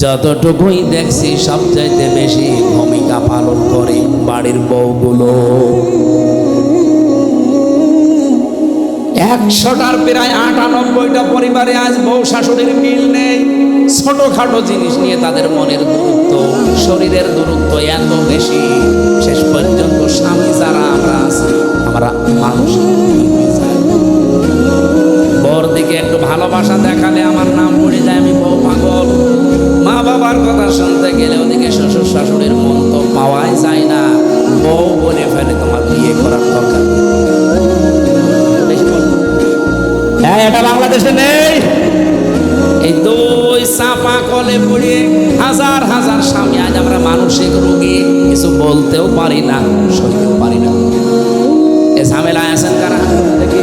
যতটুকুই দেখছি সবচাইতে বেশি ভূমিকা পালন করে বাড়ির বউগুলো। একশোটার প্রায় আটানব্বইটা পরিবারে আজ বউ শাশুড়ির মিল নেই। ছোটখাটো জিনিস নিয়ে তাদের মনের দূরত্ব, শরীরের দূরত্ব এত বেশি। শেষ পর্যন্ত স্বামী যারা, আমরা আছি, আমরা মানুষ। বউর দিকে একটু ভালোবাসা দেখালে আমার নাম পড়ে যায়, আমি বউ পাগল। বাবার কথা শুনতে গেলে ওদিকে শ্বশুর শাশুড়ির মন তো পাওয়াই যায় না। বউ বলে ফেলে তোমার বিয়ে করার দরকার। হ্যাঁ এটা বাংলাদেশে নেই। এই দুই চাপা কলে পড়ে হাজার হাজার স্বামী আজ আমরা মানসিক রোগী কিছু বলতেও পারি না সইতেও পারি না। এ ঝামেলায় আছেন কারা? দেখি।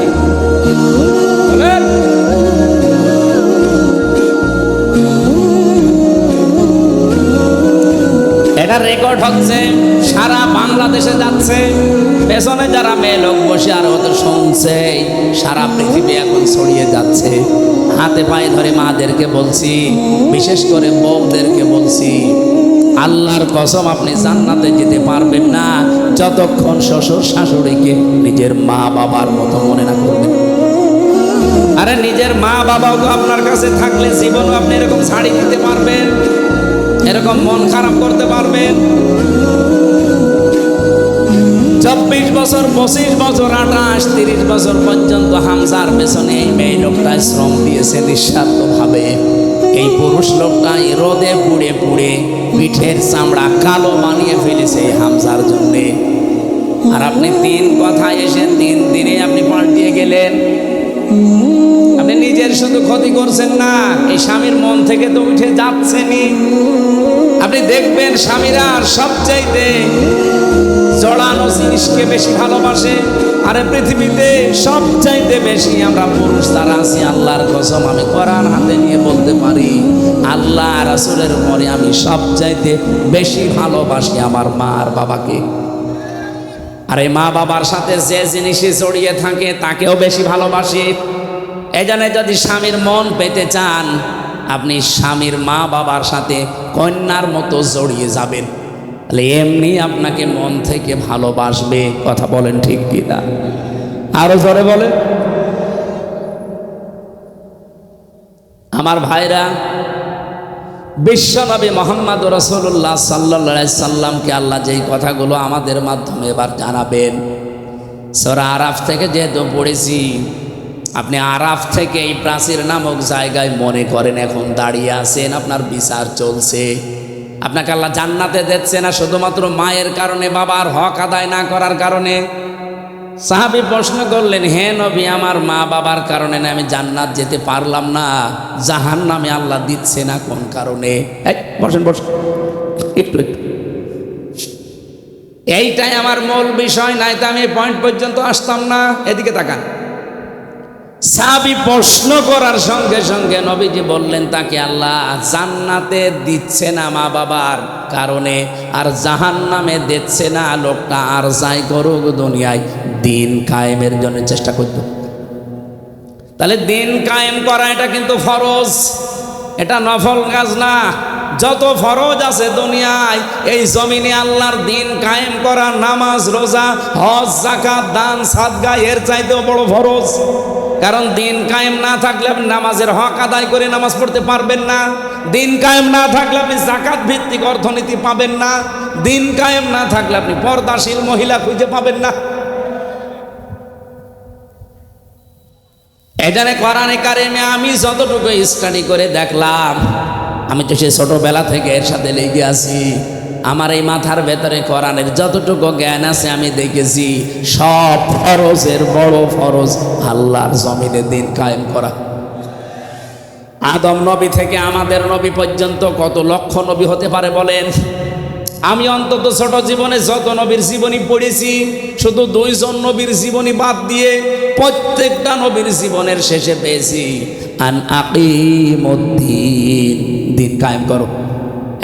ধরে বলছি, বিশেষ করে বউদেরকে বলছি, আল্লাহর কসম আপনি জান্নাতে যেতে পারবেন না, যতক্ষণ শ্বশুর শাশুড়িকে নিজের মা বাবার মতো মনে না করবেন। আরে নিজের মা বাবাও তো আপনার কাছে থাকলে জীবনও আপনি এরকম ছাড়ি দিতে পারবেন, এরকম মন খারাপ করতে পারবেন। চব্বিশ বছর, পঁচিশ বছর, আঠাশ, তিরিশ বছর পর্যন্ত হামজার পেছনে এই মেয়ে লোকটায় শ্রম দিয়েছে নিঃস্বার্থ ভাবে এই পুরুষ লোকটাই রোদে পুড়ে পুড়ে পিঠের চামড়া কালো বানিয়ে ফেলেছে এই হামজার জন্যে। আর আপনি তিন কথায় এসে তিন দিনে আপনি পাল্টিয়ে গেলেন। নিজের শুধু ক্ষতি করছেন না, এই স্বামীর মন থেকে তো উঠে যাচ্ছেনি আপনি দেখবেন স্বামীরা সবচাইতে জড়ানো জিনিসকে বেশি ভালোবাসে, আরে পৃথিবীতে সবচাইতে বেশি আমরা পুরুষ তারা আছি, আল্লাহর কসম আমি কোরআন হাতে নিয়ে বলতে পারি, আল্লাহ রাসূলের পরে আমি সবচাইতে বেশি ভালোবাসি আমার মা আর বাবাকে। আর মা বাবার সাথে যে জিনিসে জড়িয়ে থাকে, তাকেও বেশি ভালোবাসি। এই জন্য যদি স্বামীর মন পেতে চান, আপনি স্বামীর মা বাবার সাথে কন্যার মতো জড়িয়ে যাবেন। তাহলে এমনি আপনাকে মন থেকে ভালোবাসবে, কথা বলেন ঠিক কিনা। আরও জোরে বলেন। আমার ভাইরা, বিশ্বনবী মোহাম্মদ রসুল্লাহ সাল্লা সাল্লামকে আল্লাহ যেই কথাগুলো আমাদের মাধ্যমে এবার জানাবেন। সরা আরাফ থেকে যেহেতু পড়েছি আপনি আরাফ থেকে এই প্রাচীর নামক জায়গায় মনে করেন এখন দাঁড়িয়ে আছেন, আপনার বিচার চলছে। আপনাকে আল্লাহ জান্নাতে দিচ্ছে না, শুধুমাত্র মায়ের কারণে, বাবার হক আদায় না করার কারণে? সাহাবি প্রশ্ন করলেন, হে নবী, আমার মা বাবার কারণে না আমি জান্নাত যেতে পারলাম না? জাহান নামে আল্লাহ দিচ্ছে না কোন কারণে? বসেন বসেন। একটু একটু। এইটাই আমার মূল বিষয়, নাই তো আমি পয়েন্ট পর্যন্ত আসতাম না। এদিকে তাকান। সাবি প্রশ্ন করার সঙ্গে সঙ্গে নবীজি বললেন, তাকে আল্লাহ জান্নাতে দিচ্ছে না মা বাবার কারণে, আর জাহান নামে দিচ্ছে না লোকটা, আর যাই করুক দুনিয়ায় দিন কায়েমের জন্য চেষ্টা করত। তাহলে দিন কায়েম করা এটা কিন্তু ফরজ, এটা নফল কাজ না। যত ফরজ আছে দুনিয়ায়, এই জমিনে আল্লাহর দিন কায়েম করা, নামাজ, রোজা, হজ জাকাত দান, সাদগা, এর চাইতেও বড় ফরজ। কারণ দিন কায়েম না থাকলে আপনি নামাজের হক আদায় করে নামাজ পড়তে পারবেন না। দিন কায়েম না থাকলে আপনি জাকাত ভিত্তিক অর্থনীতি পাবেন না। দিন কায়েম না থাকলে আপনি পর্দাশীল মহিলা খুঁজে পাবেন না। এখানে কোরআনে কারিমে আমি যতটুকু স্টাডি করে দেখলাম, আমি তো সে ছোটবেলা থেকে এর সাথে লেগে আছি। আমার এই মাথার ভেতরে কোরআনের যতটুকু জ্ঞান আছে আমি দেখেছি, সব ফরজের বড় ফরজ আল্লাহর জমিনে দিন কায়েম করা। আদম নবী থেকে আমাদের নবী পর্যন্ত কত লক্ষ নবী হতে পারে বলেন? আমি অন্তত ছোট জীবনে যত নবীর জীবনী পড়েছি, শুধু দুইজন নবীর জীবনী বাদ দিয়ে প্রত্যেকটা নবীর জীবনের শেষে পেয়েছি। আন আকিমুদ্দিন, দিন কায়েম করো।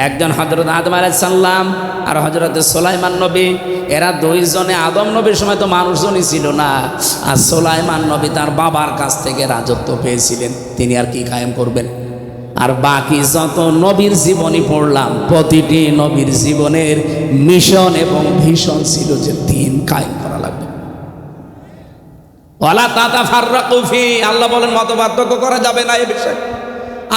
একজন হজরত আদম আলাইসাল্লাম আর হজরত সোলাইমান নবী, এরা দুইজনে আদম নবীর সময় তো মানুষজনই ছিল না। আর সোলাইমান নবী তার বাবার কাছ থেকে রাজত্ব পেয়েছিলেন। তিনি আর কি কায়েম করবেন? আর বাকি যত নবীর জীবনী পড়লাম, প্রতিটি নবীর জীবনের মিশন এবং ভীষণ ছিল যে দিন কায়েম করা লাগবে। আল্লাহ বলেন মত পার্থক্য করা যাবে না এ বিষয়ে।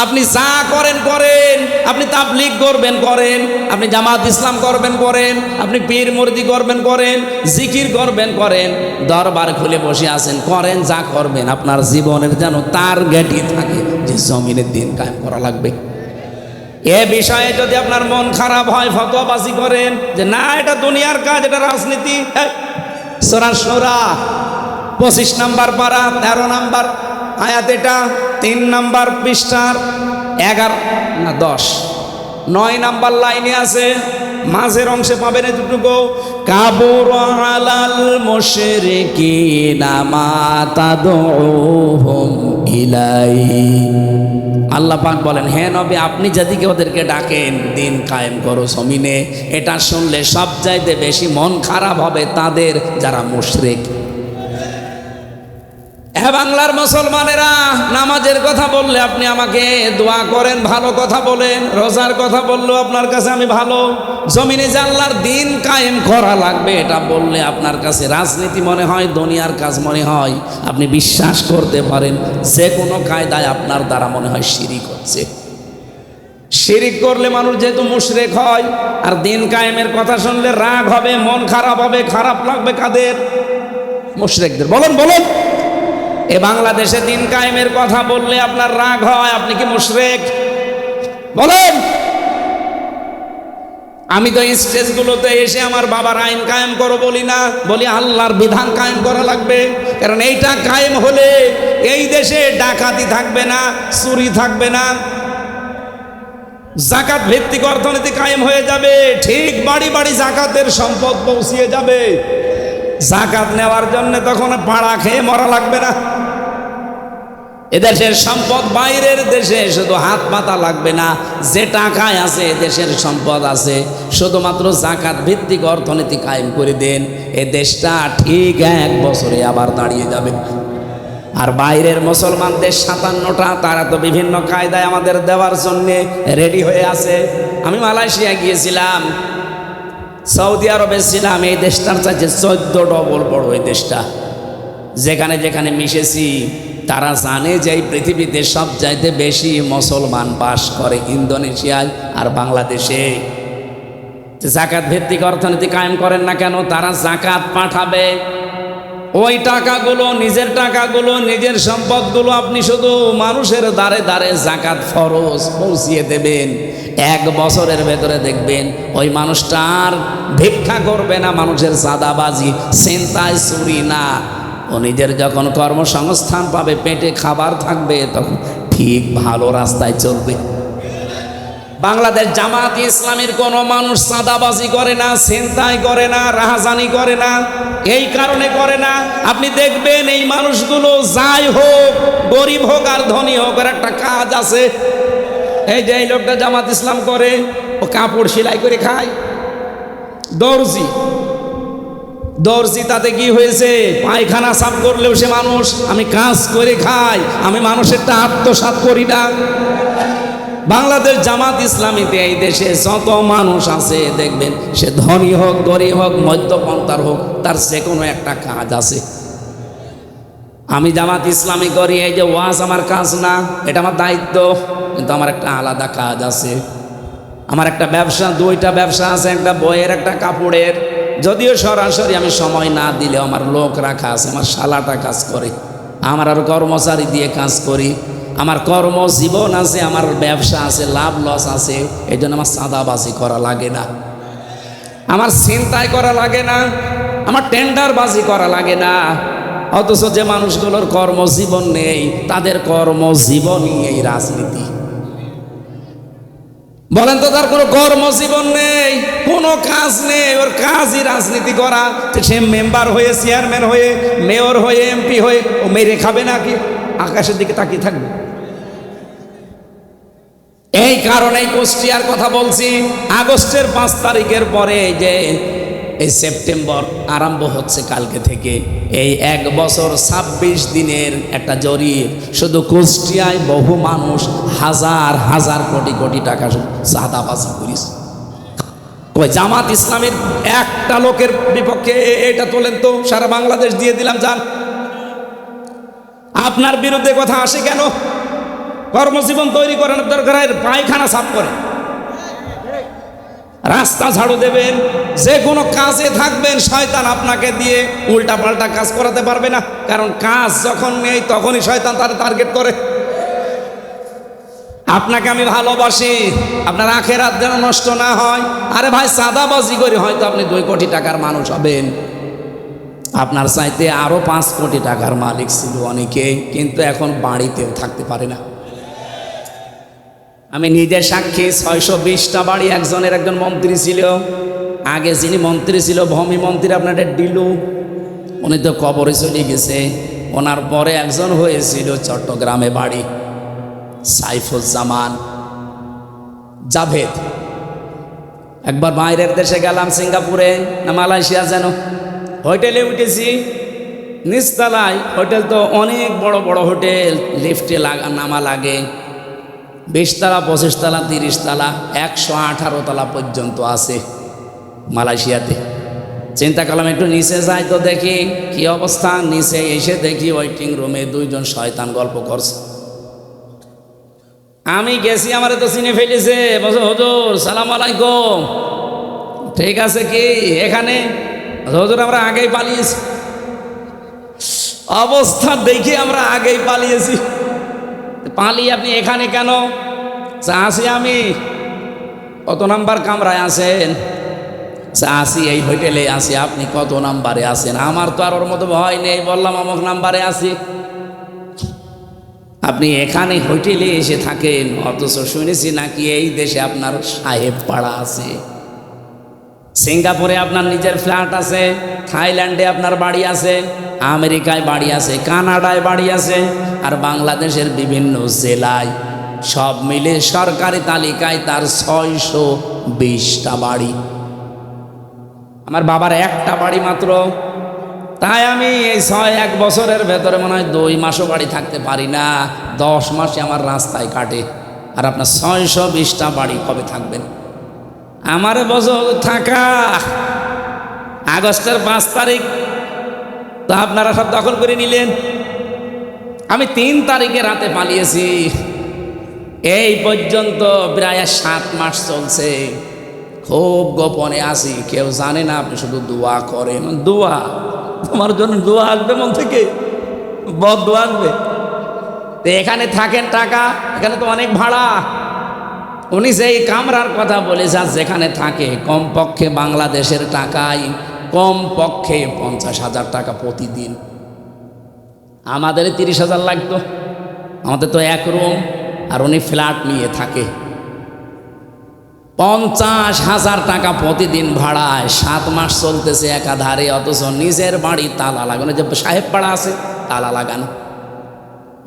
আপনি যা করেন করেন। আপনি তাবলিগ করবেন, করেন। আপনি জামাত ইসলাম করবেন, করেন। আপনি পীর মুরদি করবেন, করেন। জিকির করবেন, করেন। দরবার খুলে বসে আছেন, করেন যা করবেন। আপনার জীবনের যেন তার গেটি থাকে যে জমিনের দিন কায়েম করা লাগবে। এ বিষয়ে যদি আপনার মন খারাপ হয়, ফতোয়াবাজি করেন যে, না, এটা দুনিয়ার কাজ, এটা রাজনীতি। সোরা সোরা, পঁচিশ নাম্বার পারা, তেরো নাম্বার। আয়াত এটা, তিন নাম্বার পৃষ্ঠার এগারো, না, দশ। নয় নাম্বার লাইনে আছে, মাঝের অংশে পাবেন এতটুকু। কাবুর আলাল মুশরিকিনা মা তাদউহুম ইলাই। আল্লাহ পাক বলেন হ্যাঁ নবী, আপনি যেদিকে ওদেরকে ডাকেন, দিন কায়েম করো জমিনে। এটা শুনলে সব চাইতে বেশি মন খারাপ হবে তাদের যারা মুশরিক। হ্যাঁ বাংলার মুসলমানেরা, নামাজের কথা বললে আপনি আমাকে দোয়া করেন, ভালো কথা বলেন, রোজার কথা বললেও আপনার কাছে আমি ভালো। জমিনে আল্লাহর দিন কায়েম করা লাগবে, এটা বললে আপনার কাছে রাজনীতি মনে হয়, দুনিয়ার কাজ মনে হয়, আপনি বিশ্বাস করতে পারেন যে কোনো কায়দায় আপনার দ্বারা মনে হয় শিরিক হচ্ছে। শিরিক করলে মানুষ যেহেতু মুশরেক হয়, আর দিন কায়েমের কথা শুনলে রাগ হবে, মন খারাপ হবে, খারাপ লাগবে কাদের? মুশরেকদের। বলুন বলুন। এ বাংলাদেশে দিন কায়েমের কথা বললে আপনার রাগ হয়, আপনি কি মুশরেক? বলেন। আমি তো স্টেজগুলোতে এসে আমার বাবার আইন কায়েম করো বলি না, বলি আল্লাহর বিধান কায়েম করা লাগবে। কারণ এইটা কায়েম হলে এই দেশে ডাকাতি থাকবে না, চুরি থাকবে না। জাকাত ভিত্তিক অর্থনীতি কায়েম হয়ে যাবে, ঠিক বাড়ি বাড়ি জাকাতের সম্পদ পৌঁছিয়ে যাবে। জাকাত নেওয়ার জন্য তখন পাড়া খেয়ে মরা লাগবে না। এদেশের সম্পদ বাইরের দেশে শুধু হাত পাতা লাগবে না, যে টাকায় আছে দেশের সম্পদ আছে। শুধুমাত্র জাকাত ভিত্তিক অর্থনীতি কায়েম করে দেন, এ দেশটা ঠিক এক বছরে আবার দাঁড়িয়ে যাবে। আর বাইরের মুসলমান দেশ সাতান্নটা, তারা তো বিভিন্ন কায়দায় আমাদের দেওয়ার জন্যে রেডি হয়ে আছে। আমি মালয়েশিয়া গিয়েছিলাম সৌদি আরবে ছিলাম, এই দেশটার চাইছে চোদ্দ ডবল বড় এই দেশটা। যেখানে যেখানে মিশেছি, তারা জানে যে এই পৃথিবীতে সব চাইতে বেশি মুসলমান বাস করে ইন্দোনেশিয়ায় আর বাংলাদেশে। জাকাত ভিত্তিক অর্থনীতি কায়েম করেন না কেন? তারা জাকাত পাঠাবে। ওই টাকাগুলো, নিজের টাকাগুলো, নিজের সম্পদগুলো আপনি শুধু মানুষের দ্বারে দ্বারে জাকাত, ফরজ পৌঁছিয়ে দেবেন। এক বছরের ভেতরে দেখবেন, ওই মানুষটা আর ভিক্ষা করবে না মানুষের সাদাবাজি চিন্তায় চুরি না। ও নিজের যখন কর্মসংস্থান পাবে, পেটে খাবার থাকবে, তখন ঠিক ভালো রাস্তায় চলবে। বাংলাদেশ জামাত ইসলামের কোনো মানুষ চাঁদাবাজি করে না, ছিনতাই করে না, রাহাজানি করে না, এই কারণে করে না। আপনি দেখবেন এই মানুষগুলো যাই হোক, গরিব হোক আর ধনী হোক, ওর একটা কাজ আছে। এই যে এই লোকটা জামাত ইসলাম করে, ও কাপড় সেলাই করে খায়। দর্জি। দর্জি তাতে কি হয়েছে? পায়খানা সাফ করলেও সে মানুষ, আমি কাজ করে খাই, আমি মানুষেরটা আত্মসাত করি না। বাংলাদেশ জামাত ইসলামীতে এই দেশে যত মানুষ আছে, দেখবেন, সে ধনী হোক, গরিব হোক, মধ্যপন্থার হোক, তার যে কোনো একটা কাজ আছে। আমি জামাত ইসলামী করি, এই যে ওয়াজ আমার কাজ না, এটা আমার দায়িত্ব, কিন্তু আমার একটা আলাদা কাজ আছে। আমার একটা ব্যবসা, দুইটা ব্যবসা আছে, একটা বইয়ের, একটা কাপড়ের। যদিও সরাসরি আমি সময় না দিলেও আমার লোক রাখা আছে, আমার শালাটা কাজ করে। আমার আর কর্মচারী দিয়ে কাজ করি। আমার কর্ম জীবন আছে, আমার ব্যবসা আছে, লাভ লস আছে এই জন্য আমার সাদাবাজি করা লাগে না। আমার চিন্তায় করা লাগে না, আমার টেন্ডারবাজি করা লাগে না। অথচ যে মানুষগুলোর কর্মজীবন নেই, তাদের কর্মজীবনই এই রাজনীতি। বলেন তো, তার কোনো কর্মজীবন নেই, কোনো কাজ নেই, ওর কাজই রাজনীতি করা। সে মেম্বার হয়ে, চেয়ারম্যান হয়ে, মেয়র হয়ে, এমপি হয়ে, ও মেরে খাবে নাকি? আকাশের দিকে তাকিয়ে থাকবে। এই কারণেই কুষ্টিয়ার কথা বলছি। আগস্টের পাঁচ তারিখের পরে যে এই সেপ্টেম্বর আরম্ভ হচ্ছে কালকে থেকে। এই এক বছর ছাব্বিশ দিনের একটা জরিপ। শুধু কুষ্টিয়ায় বহু মানুষ হাজার হাজার কোটি কোটি টাকা চাঁদাবাজি করিস ওই জামাত ইসলামের একটা লোকের বিপক্ষে এটা তোলেন তো, সারা বাংলাদেশ দিয়ে দিলাম, যান। আপনার বিরুদ্ধে কথা আসে কেন? কর্মজীবন তৈরি করেন দরকার হয় পায়খানা সাফ করে। রাস্তা ঝাড়ু দেবেন, যে কোনো কাজে থাকবেন, শয়তান আপনাকে দিয়ে উল্টা পাল্টা কাজ করাতে পারবে না। কারণ কাজ যখন নেই, তখনই শয়তান তার টার্গেট করে। আপনাকে আমি ভালোবাসি, আপনার আখের হাত যেন নষ্ট না হয়। আরে ভাই, সাদাবাজি করে হয়তো আপনি দুই কোটি টাকার মানুষ হবেন। আপনার চাইতে আরও পাঁচ কোটি টাকার মালিক ছিল অনেকেই কিন্তু এখন বাড়িতেও থাকতে পারে না। আমি নিজের সাক্ষী ছয়শো বিশটা বাড়ি, একজনের একজন মন্ত্রী ছিল। আগে যিনি মন্ত্রী ছিল, ভূমি মন্ত্রী আপনাদের ডিলু। উনি তো কবরে চলে গেছে। ওনার পরে একজন হয়েছিল চট্টগ্রামে বাড়ি, সাইফুজ্জামান জাভেদ। একবার বাইরের দেশে গেলাম সিঙ্গাপুরে না মালয়েশিয়া যেন। হোটেলে উঠেছি, নিচতলায়। হোটেল তো অনেক বড় বড় হোটেল, লিফটে লাগা নামা লাগে। বিশ তালা পঁচিশ তালা তিরিশ তালা একশো আঠারো তালা পর্যন্ত আছে মালয়েশিয়াতে। চিন্তা করলাম একটু নিচে যাই তো দেখি কি অবস্থা। নিচে এসে দেখি ওয়েটিং রুমে দুইজন শয়তান গল্প করছে। আমি গেছি, আমার তো চিনে ফেলেছে। হজুর, সালাম আলাইকুম। ঠিক আছে কি? এখানে? হজুর, আমরা আগেই পালিয়েছি। অবস্থা দেখে আমরা আগেই পালিয়েছি। পালিয়ে আপনি এখানে কেন? আসি আমি। কত নাম্বার কামরায় আচ্ছা, আসি এই হোটেলে আসি আপনি কত নাম্বারে আছেন? আমার তো আর ওর মতো ভয় নেই বললাম অমুক নাম্বারে আসি আপনি এখানে হোটেলে এসে থাকেন অথচ শুনেছি নাকি এই দেশে আপনার সাহেব পাড়া আছে। সিঙ্গাপুরে আপনার নিজের ফ্ল্যাট আছে থাইল্যান্ডে আপনার বাড়ি আছে। আমেরিকায় বাড়ি আছে, কানাডায় বাড়ি আছে, আর বাংলাদেশের বিভিন্ন জেলায়। সব মিলে সরকারি তালিকায় তার ছয়শো বিশটা বাড়ি। আমার বাবার একটা বাড়ি মাত্র। তাই আমি এই ছয় এক বছরের ভেতরে মনে হয় দুই মাসও বাড়ি থাকতে পারি না। দশ মাসে আমার রাস্তায় কাটে। আর আপনার ছয়শো বিশটা বাড়ি কবে থাকবেন? আমার বছর থাকা আগস্টের পাঁচ তারিখ। তো আপনারা সব দখল করে নিলেন। আমি তিন তারিখে রাতে পালিয়েছি। এই পর্যন্ত প্রায় সাত মাস চলছে। খুব গোপনে আছি, কেউ জানে না, আপনি শুধু দোয়া করেন। দোয়া, তোমার জন্য দোয়া আসবে মন থেকে? বদ দোয়া আসবে। তো এখানে থাকেন টাকা, এখানে তো অনেক ভাড়া। উনি সেই কামরার কথা বলেছে যেখানে থাকে, কমপক্ষে বাংলাদেশের টাকায় কম পক্ষে পঞ্চাশ হাজার টাকা প্রতিদিন। আমাদের তিরিশ হাজার লাগতো। আমাদের তো এক রুম আর উনি ফ্ল্যাট নিয়ে থাকে। পঞ্চাশ হাজার টাকা প্রতিদিন ভাড়ায়। সাত মাস চলতেছে একাধারে, অথচ নিজের বাড়ি তালা লাগানো। যে সাহেব পাড়া আছে, তালা লাগানো।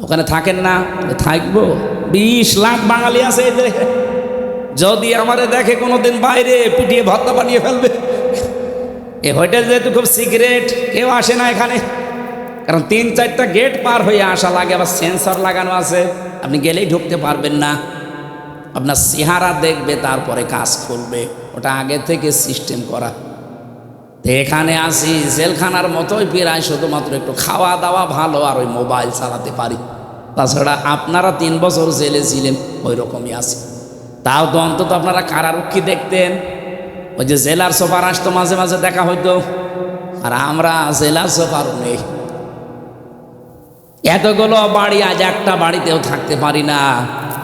ওখানে থাকেন না থাকব। বিশ লাখ বাঙালি আছে এই যদি আমারে দেখে কোনোদিন বাইরে পিটিয়ে ভত্তা বানিয়ে ফেলবে। এ হোটেল যেহেতু খুব সিক্রেট কেউ আসে না এখানে। কারণ তিন চারটা গেট পার হয়ে আসা লাগে, আবার সেন্সর লাগানো আছে। আপনি গেলেই ঢুকতে পারবেন না। আপনার চেহারা দেখবে, তারপরে কাজ খুলবে ওটা আগে থেকে সিস্টেম করা। এখানে আসি, জেলখানার মতোই প্রায় শুধুমাত্র একটু খাওয়া দাওয়া ভালো আর ওই মোবাইল চালাতে পারি। তাছাড়া আপনারা তিন বছর জেলে ছিলেন ওই রকমই আছে। তাও তো অন্তত আপনারা কারারক্ষী দেখতেন। ওই যে জেলার সোফার আসতো মাঝে মাঝে দেখা হইতো। আর আমরা জেলার সোফারও নেই। এতগুলো বাড়ি আজ একটা বাড়িতেও থাকতে পারি না।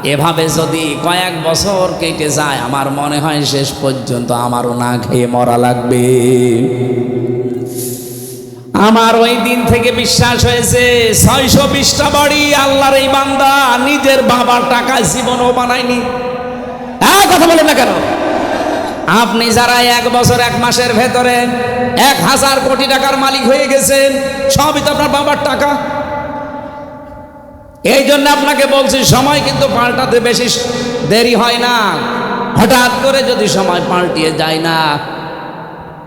এভাবে যদি কয়েক বছর কেটে যায়, আমার মনে হয় শেষ পর্যন্ত আমারও না খেয়ে মরা লাগবে। আমার ওই দিন থেকে বিশ্বাস হয়েছে, ছয়শো বিশটা বাড়ি আল্লাহর এই বান্দা নিজের বাবার টাকায় জীবনও বানায়নি। হ্যাঁ কথা বলেন না কেন? আপনি যারা এক বছর, এক মাসের ভেতরে এক হাজার কোটি টাকার মালিক হয়ে গেছেন, সবই তো আপনার বাবার টাকা। এই জন্য আপনাকে বলছি, সময় কিন্তু পাল্টাতে বেশি দেরি হয় না। হঠাৎ করে যদি সময় পাল্টিয়ে যায় না,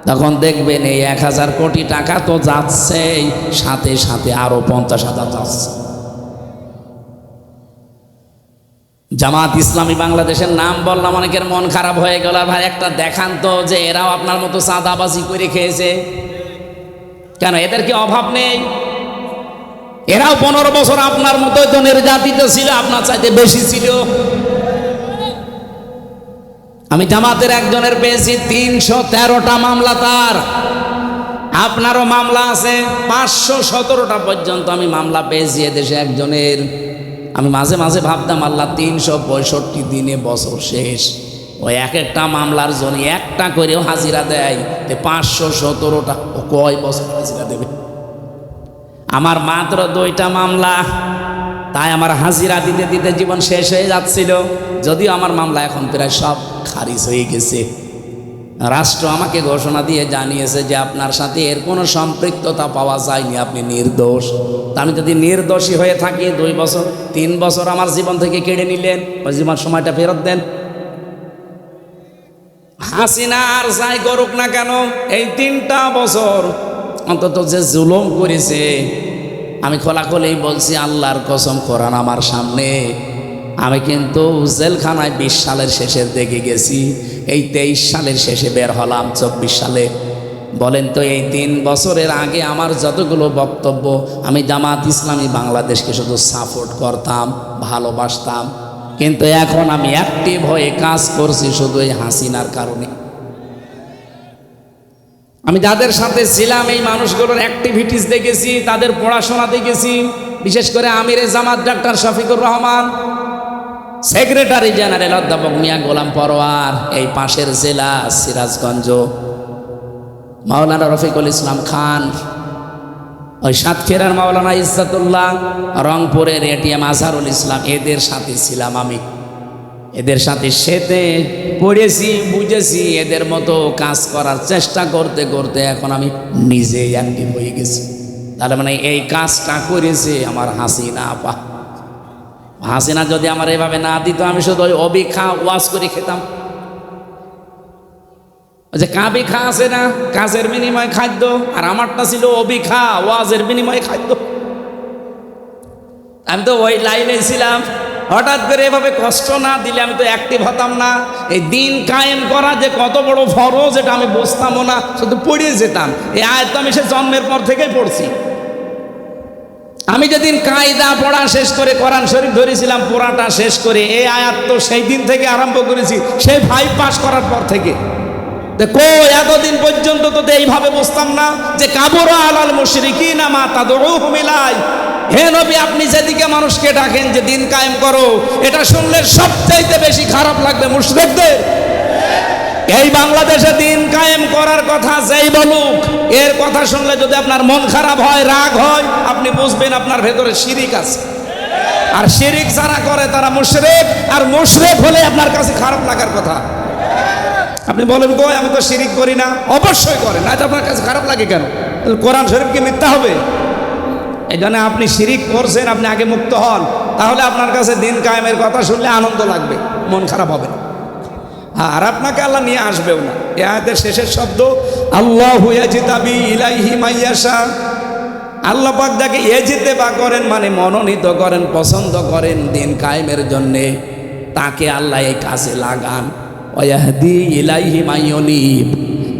তখন দেখবেন এই এক হাজার কোটি টাকা তো যাচ্ছেই, সাথে সাথে আরও পঞ্চাশ হাজার যাচ্ছে। জামাত ইসলামী বাংলাদেশের নাম বললাম, অনেকের মন খারাপ হয়ে গেল। ভাই, একটা দেখান তো যে এরাও আপনার মতো চাঁদাবাজি করে খেয়েছে। কেন, এদের কি অভাব নেই? এরাও পনেরো বছর আপনার মতোই তো নির্যাতিত ছিল, আপনার চাইতে বেশি ছিল। আমি জামাতের একজনের পেয়েছি তিনশো তেরোটা মামলা তার। আপনারও মামলা আছে, পাঁচশো সতেরোটা পর্যন্ত আমি মামলা পেয়েছি এদেশে একজনের। আমি মাঝে মাঝে ভাবতাম, আল্লাহ তিনশো পঁয়ষট্টি দিনে বছর শেষ। ওই এক একটা মামলার জন্য একটা করেও হাজিরা দেয়। তে পাঁচশো সতেরোটা। কয় বছর হাজিরা দেবে? আমার মাত্র দুইটা মামলা। তাই আমার হাজিরা দিতে দিতে জীবন শেষ হয়ে যাচ্ছিল। যদিও আমার মামলা এখন প্রায় সব খারিজ হয়ে গেছে। রাষ্ট্র আমাকে ঘোষণা দিয়ে জানিয়েছে যে আপনার সাথে এর কোনো সম্পৃক্ততা পাওয়া যায়নি, আপনি নির্দোষ। আমি যদি নির্দোষী হয়ে থাকি দুই বছর, তিন বছর আমার জীবন থেকে কেড়ে নিলেন, ওই জীবন সময়টা ফেরত দেন। হাসিনা আর যাই করুক না কেন, এই তিনটা বছর অন্তত যে জুলুম করেছে, আমি খোলাখুলি বলছি, আল্লাহর কসম কোরআন আমার সামনে। আমি কিন্তু জেলখানায় বিশ সালের শেষের দিকে গেছি। এই তেইশ সালের শেষে বের হলাম, চব্বিশ সালে। বলেন তো, এই তিন বছরের আগে আমার যতগুলো বক্তব্য, আমি জামাত ইসলামী বাংলাদেশকে শুধু সাপোর্ট করতাম, ভালোবাসতাম। কিন্তু এখন আমি অ্যাক্টিভ হয়ে কাজ করছি শুধু এই হাসিনার কারণে। আমি যাদের সাথে ছিলাম, এই মানুষগুলোর অ্যাক্টিভিটিস দেখেছি, তাদের পড়াশোনা দেখেছি। বিশেষ করে আমিরে Jamaat doctor Shafiqur Rahman secretary general অধ্যাপক মিয়া গোলাম পরোয়ার, এই পাশের জেলা সিরাজগঞ্জ। মাওলানা রফিকুল ইসলাম খান, ওই সাতক্ষীরার মাওলানা ইজ্জাতুল্লাহ, রংপুরের এটিএম আজহারুল ইসলাম, এদের সাথে ছিলাম আমি। এদের সাথে সেতে পড়েছি, বুঝেছি, এদের মতো কাজ করার চেষ্টা করতে করতে এখন আমি নিজেই অ্যাক্টিভ হয়ে গেছি। তাহলে মানে এই কাজটা করেছে আমার হাসিনা আপা। হাসিনা যদি আমার এভাবে না দিত, আমি শুধু ওই অবি খা ওয়াশ করে খেতাম। যে কাবি খা আছে না কাজের বিনিময় খাদ্য, আর আমারটা ছিল অবি খা ওয়াজের বিনিময়ে খাদ্য। আমি তো ওই লাইনে ছিলাম, হঠাৎ করে এভাবে কষ্ট না দিলে আমি তো অ্যাক্টিভ হতাম না। এই দিন কায়েম করা যে কত বড় ফরজ, এটা আমি বুঝতামও না, শুধু পড়িয়ে যেতাম। এই আয়াত তো আমি সে জন্মের পর থেকেই পড়ছি। আমি যেদিন কায়দা পড়া শেষ করে কোরআন শরীফ ধরেছিলাম, পড়াটা শেষ করে এই আয়াত তো সেই দিন থেকে আরম্ভ করেছি, সেই ফাইভ পাস করার পর থেকে। কো এতদিন পর্যন্ত তো এইভাবে বুঝতাম না যে, কাবর আলাল মুশরিকি না মা তাদের মিলাই হে নবী, আপনি যেদিকে মানুষকে ডাকেন যে, দিন কায়েম করো। এটা শুনলে সবচাইতে বেশি খারাপ লাগবে মুশরিকদের এই বাংলাদেশে দিন কায়েম করার কথা যেই বলুক, এর কথা শুনলে যদি আপনার মন খারাপ হয়, রাগ হয়, আপনি বুঝবেন আপনার ভেতরে শিরিক আছে। আর শিরিক যারা করে, তারা মুশরেক, আর মুশরেক হলে আপনার কাছে খারাপ লাগার কথা। আপনি বলেন, কই, আমি তো শিরিক করি না। অবশ্যই করেন না আপনার কাছে খারাপ লাগে কেন? কোরআন শরীফ কি মিথ্যা হবে? এই জন্য আপনি শিরিক করছেন, আপনি আগে মুক্ত হন। তাহলে আপনার কাছে দিন কায়েমের কথা শুনলে আনন্দ লাগবে, মন খারাপ হবে না। আর আপনাকে আল্লাহ নিয়ে আসবেও না। এ শেষের শব্দ, আল্লাহ হুয়াজিতাবি ইলাইহি আল্লাহ পাক যাকে এজিতে বা করেন মানে মনোনীত করেন, পছন্দ করেন দিন কায়েমের জন্যে, তাকে আল্লাহ এই কাজে লাগান। ওয়াহদি ইলাইহি মাইয়নিব।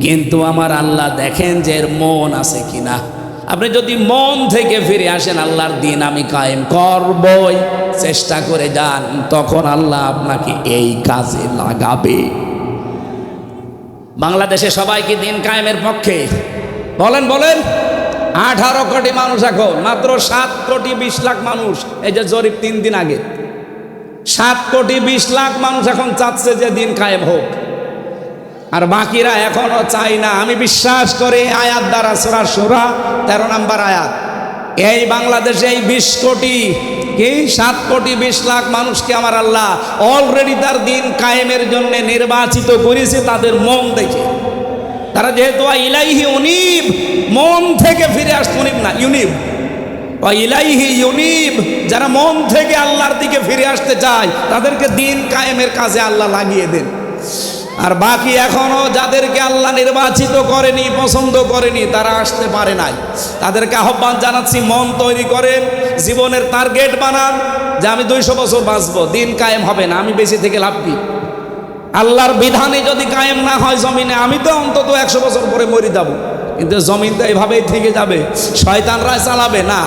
কিন্তু আমার আল্লাহ দেখেন যে এর মন আছে কিনা। আপনি যদি মন থেকে ফিরে আসেন, আল্লাহর দিন আমি কায়েম করবই। চেষ্টা করে যান, তখন আল্লাহ আপনাকে এই কাজে লাগাবে। বাংলাদেশে সবাই কি দিন কায়েমের পক্ষে? বলেন বলেন। আঠারো কোটি মানুষ এখন, মাত্র সাত কোটি বিশ লাখ মানুষ। এই যে জরিপ তিন দিন আগে। সাত কোটি বিশ লাখ মানুষ এখন চাচ্ছে যে দিন কায়েম হোক। আর বাকিরা এখনও চাই না। আমি বিশ্বাস করি আয়াত দ্বারা সোরা সোরা তেরো নাম্বার আয়াত। এই বাংলাদেশে এই বিশ কোটি কি? সাত কোটি বিশ লাখ মানুষকে আমার আল্লাহ অলরেডি তার দিন কায়েমের জন্য নির্বাচিত করেছে তাদের মন দেখে। তারা যেহেতু ইলাইহি উনিব মন থেকে ফিরে আসতে উনিব না, ইউনিব। ইলাইহি ইউনিব, যারা মন থেকে আল্লাহর দিকে ফিরে আসতে চায়, তাদেরকে দিন কায়েমের কাজে আল্লাহ লাগিয়ে দেন। আর বাকি এখনও যাদেরকে আল্লাহ নির্বাচিত করেনি, পছন্দ করেনি, তারা আসতে পারে নাই। তাদেরকে আহ্বান জানাচ্ছি, মন তৈরি করেন, জীবনের টার্গেট বানান যে আমি দুইশো বছর বাঁচবো, দিন কায়েম হবে না, আমি বেশি থেকে লাভ কি? আল্লাহর বিধানে যদি কায়েম না হয় জমিনে, আমি তো অন্তত একশো বছর পরে মরে যাব। কিন্তু জমিন তো এইভাবেই থেকে যাবে। শয়তানরা চালাবে? না।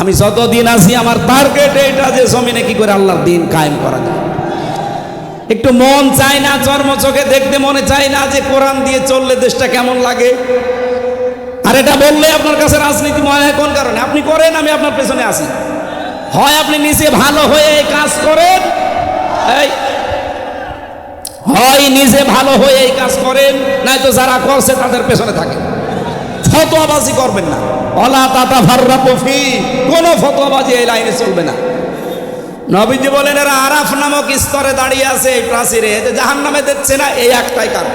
আমি যতদিন আছি, আমার টার্গেট এইটা যে জমিনে কি করে আল্লাহর দিন কায়েম করা যায়। একটু মন চায় না, চর্ম চোখে দেখতে মনে চায় না যে কোরআন দিয়ে চললে দেশটা কেমন লাগে। আর এটা বললে আপনার কাছে রাজনীতি মনে হয় কোন কারণে? আপনি করেন, আমি আপনার পেছনে আসি হয় আপনি নিজে ভালো হয়ে এই কাজ করেন হয় নিজে ভালো হয়ে এই কাজ করেন, নয়তো যারা করছে তাদের পেছনে থাকেন ফতোয়াবাজি করবেন না। অলা তাতা ভার্রা পফি কোনো ফতোয়াবাজি এই লাইনে চলবে না। নবীজি বলেন, এরা আরাফ নামক স্তরে দাঁড়িয়ে আছে এই প্রাচীরে। যে জাহান নামে দিচ্ছে না, এই একটাই কারণ।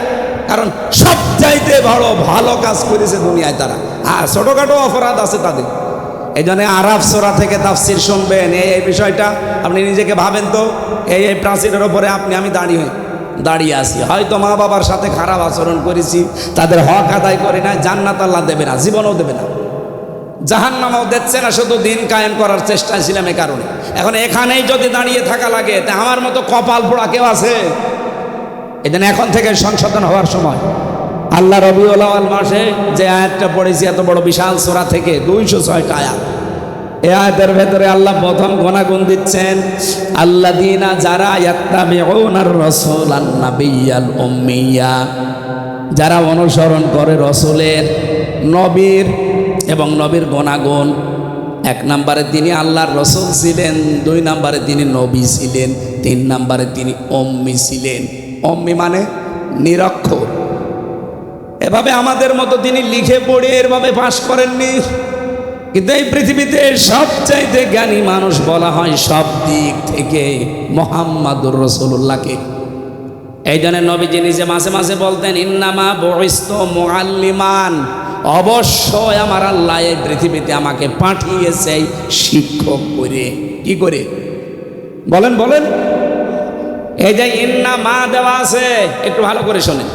কারণ সবচাইতে বড় ভালো কাজ করেছে দুনিয়ায় তারা। আর ছোটোখাটো অপরাধ আছে তাদের। এই জন্য আরাফ সোরা থেকে তাফসির শুনবেন। এই এই বিষয়টা আপনি নিজেকে ভাবেন তো। এই এই প্রাচীরের ওপরে আপনি, আমি দাঁড়িয়ে দাঁড়িয়ে আছি। হয়তো মা বাবার সাথে খারাপ আচরণ করেছি, তাদের হক আদায় করে না জান্নাত আল্লাহ দেবে না, জীবনও দেবে না। জাহান নামাও দিচ্ছে না, শুধু দিন কায়েম করার চেষ্টায় ছিলাম এ কারণে। এখন এখানেই যদি দাঁড়িয়ে থাকা লাগে, তা আমার মতো কপাল পোড়া কেউ আছে? এদিন এখন থেকে সংশোধন হওয়ার সময়। আল্লাহ রবিউল মাসে যে আয়াতটা পড়েছি, এত বড় বিশাল সোরা থেকে দুইশো ছয়টা আয়াত। এ আয়াতের ভেতরে আল্লাহ প্রথম গুণাগুণ দিচ্ছেন আল্লাহ দিনা যারা যারা অনুসরণ করে রসুলের নবীর এবং নবীর গুণাগুণ। এক নম্বরে তিনি আল্লাহর রসুল ছিলেন, দুই নম্বরে তিনি নবী ছিলেন, তিন নম্বরে তিনি অম্মি ছিলেন। অম্মি মানে নিরক্ষর। এভাবে আমাদের মতো তিনি লিখে পড়ে এরভাবে পাশ করেননি। কিন্তু এই পৃথিবীতে সবচাইতে জ্ঞানী মানুষ বলা হয় সব দিক থেকে মোহাম্মদুর রসুল্লাহকে এই জন্য নবীজি নিজে মাঝে মাঝে বলতেন, ইন্নামা বহিস্ত মোয়াল্লিমান অবশ্যই আমার আল্লাহ এই পৃথিবীতে আমাকে পাঠিয়েছে শিক্ষক করে। কি করে? বলেন বলেন। এই যে ইন্না মা দেওয়া আছে, একটু ভালো করে শোনেন।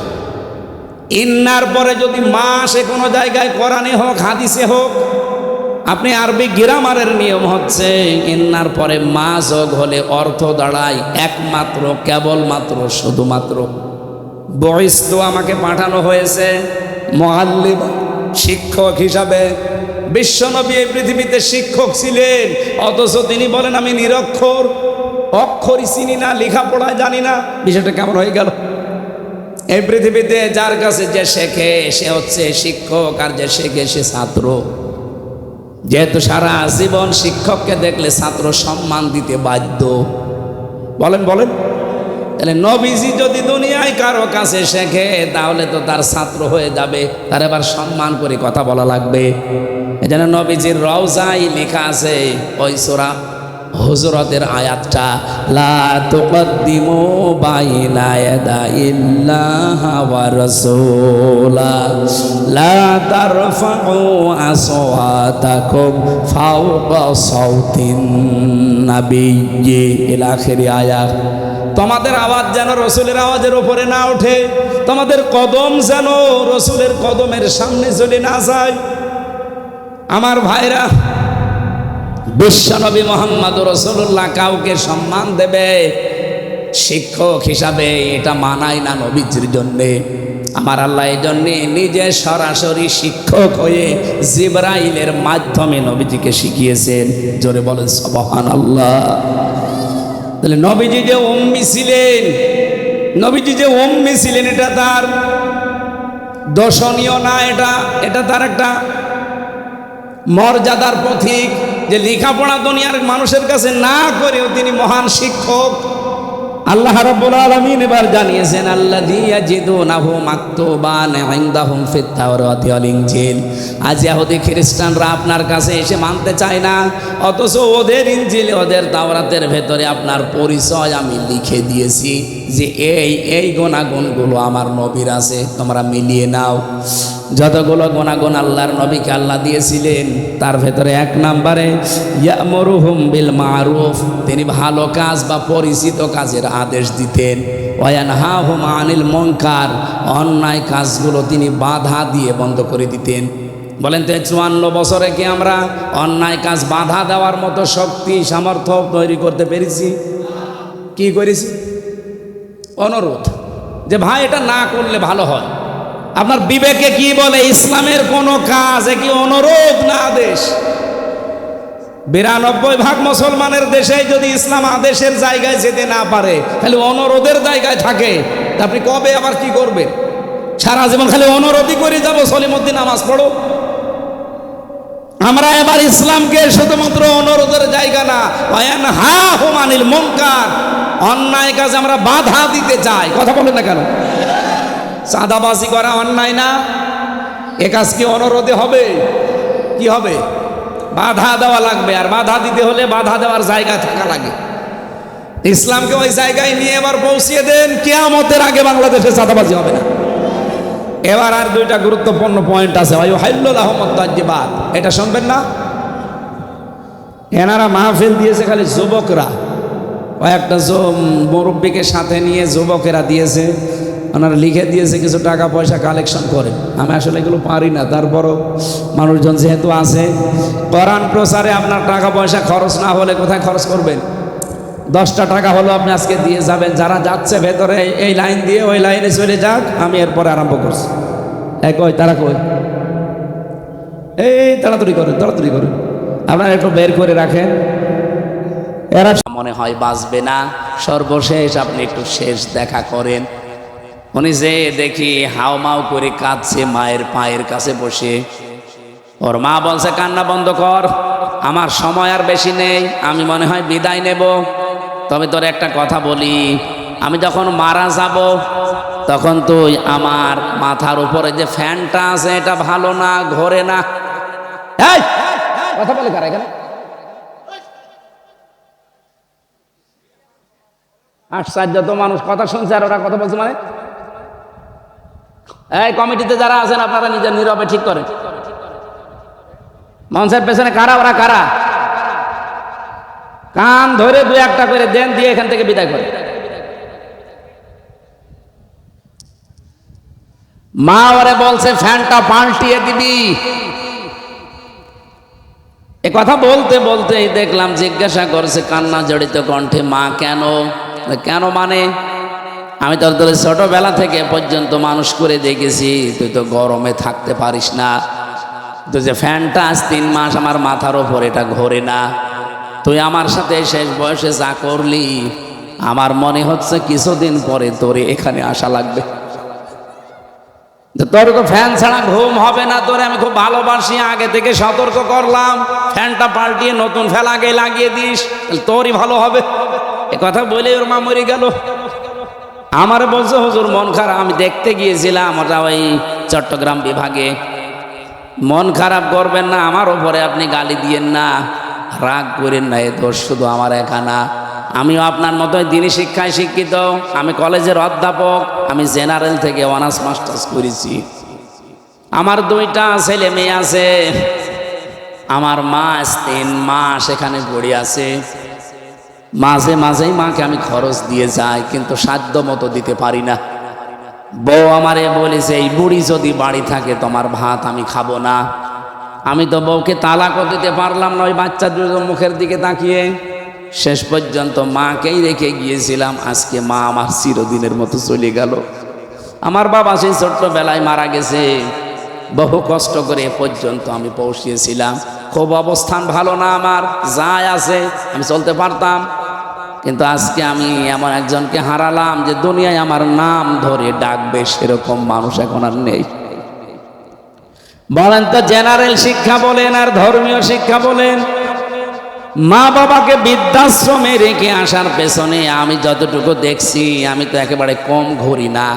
ইন্নার পরে যদি মা সে কোনো জায়গায়, কোরআনে হোক, হাদিসে হোক, আপনি আরবি গ্রামারের নিয়ম হচ্ছে, ইন্নার পরে মা যোগ হলে অর্থ দাঁড়ায় একমাত্র, কেবলমাত্র, শুধুমাত্র। বয়স তো আমাকে পাঠানো হয়েছে মহাল্লিম শিক্ষক হিসাবে বিশ্বনবী এই পৃথিবীতে শিক্ষক ছিলেন, অথচ তিনি বলেন, আমি নিরক্ষর, অক্ষরই চিনি না, লেখাপড়ায় জানি না। বিষয়টা কেমন হয়ে গেল? এই পৃথিবীতে যার কাছে যে শেখে, সে হচ্ছে শিক্ষক, আর যে শেখে, সে ছাত্র। যেহেতু সারা জীবন শিক্ষককে দেখলে ছাত্র সম্মান দিতে বাধ্য। বলেন বলেন। তাহলে নবীজি যদি দুনিয়ায় কারও কাছে শেখে, তাহলে তো তার ছাত্র হয়ে যাবে। তার এবার সম্মান করে কথা বলা লাগবে। এই জন্য নবীজির রওজাই লেখা আছে ওই সোরা হুজরতের আয়াতটা, লা তুকদ্দিমু বাইনা ইয়াদাইল্লাহ ওয়া রাসূলা, লা তারফাউ আসওয়াতাকুম ফাওকা সাউতিন নাবিয়্যি। ইলা আখিরি আয়াত। তোমাদের আওয়াজ যেন রসুলের আওয়াজের ওপরে না ওঠে, তোমাদের কদম যেন রসুলের কদমের সামনে চলে না যায়। আমার ভাইরা, বিশ্বনবী মোহাম্মদ রসুল্লাহ কাউকে সম্মান দেবে শিক্ষক হিসাবে এটা মানায় না নবীজির জন্যে। আমার আল্লাহ এই জন্যে নিজে সরাসরি শিক্ষক হয়ে জিব্রাইলের মাধ্যমে নবীজিকে শিখিয়েছেন। জোরে বলেন সবহান আল্লাহ তাহলে নবীজি যে অম্মি ছিলেন, নবীজি যে অম্মি ছিলেন, এটা তার দর্শনীয় না, এটা এটা তার একটা মর্যাদার পথিক যে লেখাপড়া দুনিয়ার মানুষের কাছে না করেও তিনি মহান শিক্ষক। আল্লাহ রাব্বুল আলামিন এবার জানিয়েছেন, আল্লাযী ইয়াজিদুনাহু মাকতুবান ইনদাহুম ফিত তাওরাতি ওয়াল ইনজিল। আজ ইহুদি খ্রিস্টানরা আপনার কাছে এসে মানতে চায় না, অথচ ওদের ইনজিল, ওদের তাওরাতের ভেতরে আপনার পরিচয় আমি লিখে দিয়েছি যে এই এই গুণাগুণগুলো আমার নবীর আছে, তোমরা মিলিয়ে নাও। যতগুলো গুণাগুণ আল্লাহর নবীকে আল্লাহ দিয়েছিলেন, তার ভেতরে এক নাম্বারে, ইয়ামরুহুম বিল মারুফ, তিনি ভালো কাজ বা পরিচিত কাজের আদেশ দিতেন। ওয়ান হা হুম আনিল মঙ্কার অন্যায় কাজগুলো তিনি বাধা দিয়ে বন্ধ করে দিতেন। বলেন তো চুয়ান্ন বছরে কি আমরা অন্যায় কাজ বাধা দেওয়ার মতো শক্তি, সামর্থ্য তৈরি করতে পেরেছি? কি করেছি? অনুরোধ যে ভাই, এটা না করলে ভালো হয়। আপনার বিবেকে কি বলে? ইসলামের কোনো কাজ কি অনুরোধ না আদেশ? বিরানব্বই ভাগ মুসলমানের দেশে যদি ইসলাম আদেশের জায়গায় যেতে না পারে খালি অনুরোধের জায়গায় থাকে। আপনি কবে আবার কি করবেন? সারা জীবন খালি অনুরোধই করে যাব, সলিমুদ্দিন নামাজ পড়ো। আমরা এবার ইসলামকে শুধুমাত্র অনুরোধের জায়গা না হা হুমানিল মঙ্কার অন্যায় কাজ আমরা বাধা দিতে চাই। কথা বলে না কেন? চাঁদাবাজি করা অন্যায় না? এ কাজ কি অনুরোধে হবে? কি হবে? বাধা দেওয়া লাগবে, আর বাধা দিতে হলে বাধা দেওয়ার জায়গা থাকা লাগে। ইসলামকে ওই জায়গায় নিয়ে এবার পৌঁছিয়ে দেন, কেয়ামতের আগে বাংলাদেশে চাঁদাবাজি হবে না। এবার আর দুইটা গুরুত্বপূর্ণ পয়েন্ট আছে। ভাই হাইল্লুল আহমদ তাজ্জিবাদ এটা শুনবেন না? এনারা মাহফিল দিয়েছে খালি যুবকরা। কয়েকটা মুরব্বীকে সাথে নিয়ে যুবকেরা দিয়েছে। ওনারা লিখে দিয়েছে কিছু টাকা পয়সা কালেকশন করে। আমি আসলে এগুলো পারি না। তারপরও মানুষজন যেহেতু আছে, কোরআন প্রচারে আপনার টাকা পয়সা খরচ না হলে কোথায় খরচ করবেন? দশটা টাকা হলো আপনি আজকে দিয়ে যাবেন। যারা যাচ্ছে ভেতরে, এই লাইন দিয়ে ওই লাইনে চলে যাক, আমি এরপরে আরম্ভ করছি। এই কই, তারা কই? এই তাড়াতাড়ি করেন তাড়াতাড়ি করেন। আপনারা একটু বের করে রাখেন। এরা মনে হয় বাঁচবে না। সর্বশেষ আপনি একটু শেষ দেখা করেন। উনি যে দেখি হাও মাও করে কাঁদছে মায়ের পায়ের কাছে বসে। ওর মা বলছে, কান্না বন্ধ কর, আমার সময় আর বেশি নেই, আমি মনে হয় বিদায় নেব। তবে তোর একটা কথা বলি, আমি যখন মারা যাব, তখন তুই আমার মাথার উপরে যে ফ্যানটা আছে, এটা ভালো না, ঘোরে না! কথা বলে কারা এখানে? আশ্চর্য তো মানুষ, কথা শুনছে আর ওরা কথা বলছে মানে? এই কমিটিতে যারা আছেন, আপনারা নিজের নীরবে ঠিক করেন। মঞ্চের পেছনে কারা, ওরা কারা? কান ধরে দু একটা করে দেন, দিয়ে এখান থেকে বিদায় করে মা ওরে বলছে, ফ্যানটা পাল্টিয়ে দিবি। এ কথা বলতে বলতেই দেখলাম, জিজ্ঞাসা করছে, কান্না জড়িত কণ্ঠে, মা কেন? কেন মানে? আমি তোর তোর ছোটবেলা থেকে পর্যন্ত মানুষ করে দেখেছি, তুই তো গরমে থাকতে পারিস না। তুই যে ফ্যানটা আজ তিন মাস আমার মাথার ওপর, এটা ঘোরে না। তুই আমার সাথে শেষ বয়সে যা করলি, আমার মনে হচ্ছে কিছুদিন পরে তোরে এখানে আসা লাগবে। তোর তো ফ্যান ছাড়া ঘুম হবে না, তোরে আমি খুব ভালোবাসি, আগে থেকে সতর্ক করলাম। ফ্যানটা পাল্টিয়ে নতুন ফ্যান আগে লাগিয়ে দিস তোরই ভালো হবে। এ কথা বলে ওর মা মরে গেল। আমার বলছে, হুজুর, মন খারাপ। আমি দেখতে গিয়েছিলাম ওটা ওই চট্টগ্রাম বিভাগে। মন খারাপ করবেন না, আমার ওপরে আপনি গালি দিয়েন না। রাগ করেন না, এ দোষ শুধু আমার একা না। আমিও আপনার মতোই দিনী শিক্ষায় শিক্ষিত। আমি কলেজের অধ্যাপক, আমি জেনারেল থেকে অনার্স, মাস্টার্স করেছি। আমার দুইটা ছেলে মেয়ে আছে। আমার মা তিন মাস এখানে পড়ে আছে। মাঝে মাঝেই মাকে আমি খরচ দিয়ে যাই, কিন্তু সাধ্য মতো দিতে পারি না। বউ আমারে বলেছে, এই বুড়ি যদি বাড়ি থাকে, তোমার ভাত আমি খাব না। আমি তো বউকে তালাকও দিতে পারলাম না, ওই বাচ্চা দুজন মুখের দিকে তাকিয়ে। শেষ পর্যন্ত মাকেই রেখে গিয়েছিলাম, আজকে মা আমার চিরদিনের মতো চলে গেল। আমার বাবা সেই ছোট্টবেলায় মারা গেছে। বহু কষ্ট করে এ পর্যন্ত আমি পৌঁছিয়েছিলাম। খুব অবস্থান ভালো না আমার, যাই আছে, আমি চলতে পারতাম। কিন্তু আজকে আমি এমন একজনকে হারালাম যে দুনিয়ায় আমার নাম ধরে ডাকবে সেরকম মানুষ এখন আর নেই। বলেন তো, জেনারেল শিক্ষা বলেন আর ধর্মীয় শিক্ষা বলেন। মা বাবাকে বৃদ্ধাশ্রমে রেখে আসার পেছনে আমি যতটুকু দেখছি, আমি তো একেবারে কম ঘুরি না।